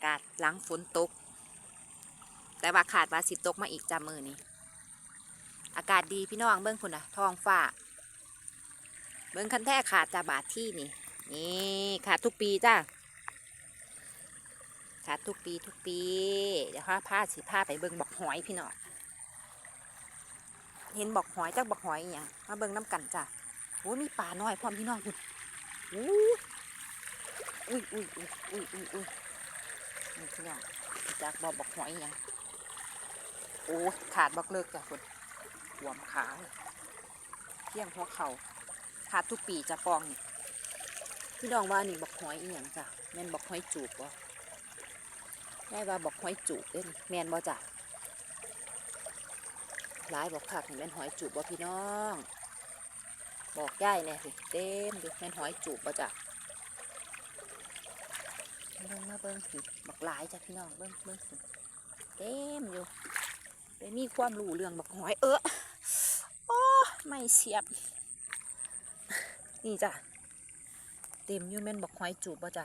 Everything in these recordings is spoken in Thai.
ากาศหลังฝนตก แต่ว่าขาดว่าสิตกมาอีกจามือนี้ อากาศดีพี่น้องเบิ้งคุณนะท้องฟ้า เบิ้งคันแท้ขาดจาบาทที่นี่ นี่ขาดทุกปีจ้าขาดทุกปีทุกปี เดี๋ยวข้าพาสิพาไปเบิ้งบอกหอยพี่น้อง เห็นบอกหอยจักบอกหอยอย่างมาเบิ้งน้ำกันจ้ะโอ้ยมีป่าน้อยพร้อมพี่น้องคุณอู้อุ้ยอุ้ยอุ้ยอุ้ยอุ้ย พี่น้องจากบอกบอกหอยอย่างโอ้ขาดบอกเลิกจ้ะคุณหวมขาเลยเที่ยงหัวเข่าขาดทุกปีจะฟองนี่พี่น้องว่านี่บอกหอยอีหยังจ้ะแม่นบอกหอยจูบบ่ได้ว่าบอกหอยจูบเด้นแม่นบ่จ้ะหลายบอกคักนี่แม่นหอยจูบบ่พี่น้อง บอกได้เนี่ยสิเต็มอยู่แม่นหอยจูบบ่จ้ะ เบิ่งมาเบิ่งสิบักหลายจ้ะพี่น้องเบิ่งเบิ่งสิเต็มอยู่ได้มีความรู้เรื่องบักหอยเออโอ้ไม่เสียบ นี่จ้ะเต็มอยู่แม่นบักหอยจูบบ่จ้ะ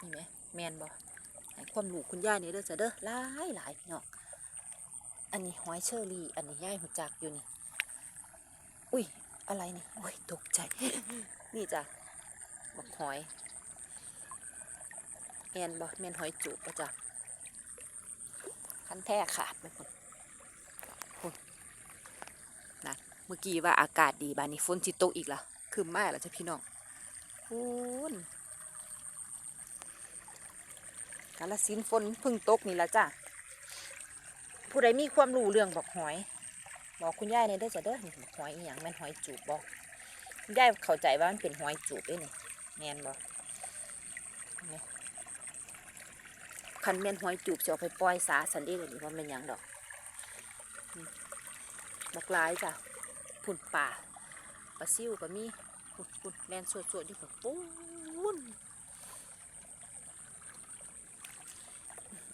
นี่ไหมแมนบ่ให้ความรู้คุณย่านี่เด้อจ้ะเด้อหลายหลายพี่น้องอันนี้หอยเชอรี่ อันนี้ย่ายหัวจักอยู่นี่ อุ้ยอะไรนี่โอ้ยตกใจ นี่จ้ะบักหอย มนบ่แมนหอยจูบบ่จ้ะคันแท้ขาดไปคนคนนะเมื่อกี้ว่าอากาศดีบานนี้ฝนสิตกอีกละคือมาแล้วจ้ะพี่น้องฟูนกาลสินฝนเพึ่งตกนี่ละจ้ะผู้ใดมีความรู้เรื่องบักหอย บอกคุณยายเนี่ยเด้อจ้ะเด้อนี่บอกหอยอีหยังแม่นหอยจูบบอกคุณยายเข้าใจว่ามันเป็นหอยจูบเด้นี่แมนบอก คันแม่นหอยจูบจะเอาไปปล่อยสาสันดีเลยนี่ว่าแม่นยังดอกอืมบักลายจ้ะพุ่นป่าปลาซิวก็มีพุ่นพุ่นแลนสวดๆอยู่กับปูน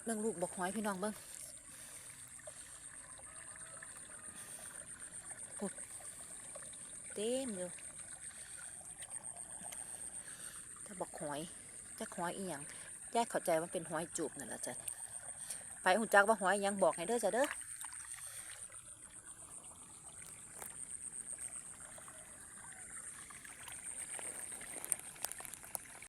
เรื่องลูกบอกหอยพี่น้องเบิ่งเต็มอยู่ถ้าบอกหอยจะหอยอีหยัง แยกเข้าใจว่าเป็นหอยจูบนั่นแหละจ้ะไปหุ่นจักว่าหอยยังบอกให้เด้อจ้ะเด้อ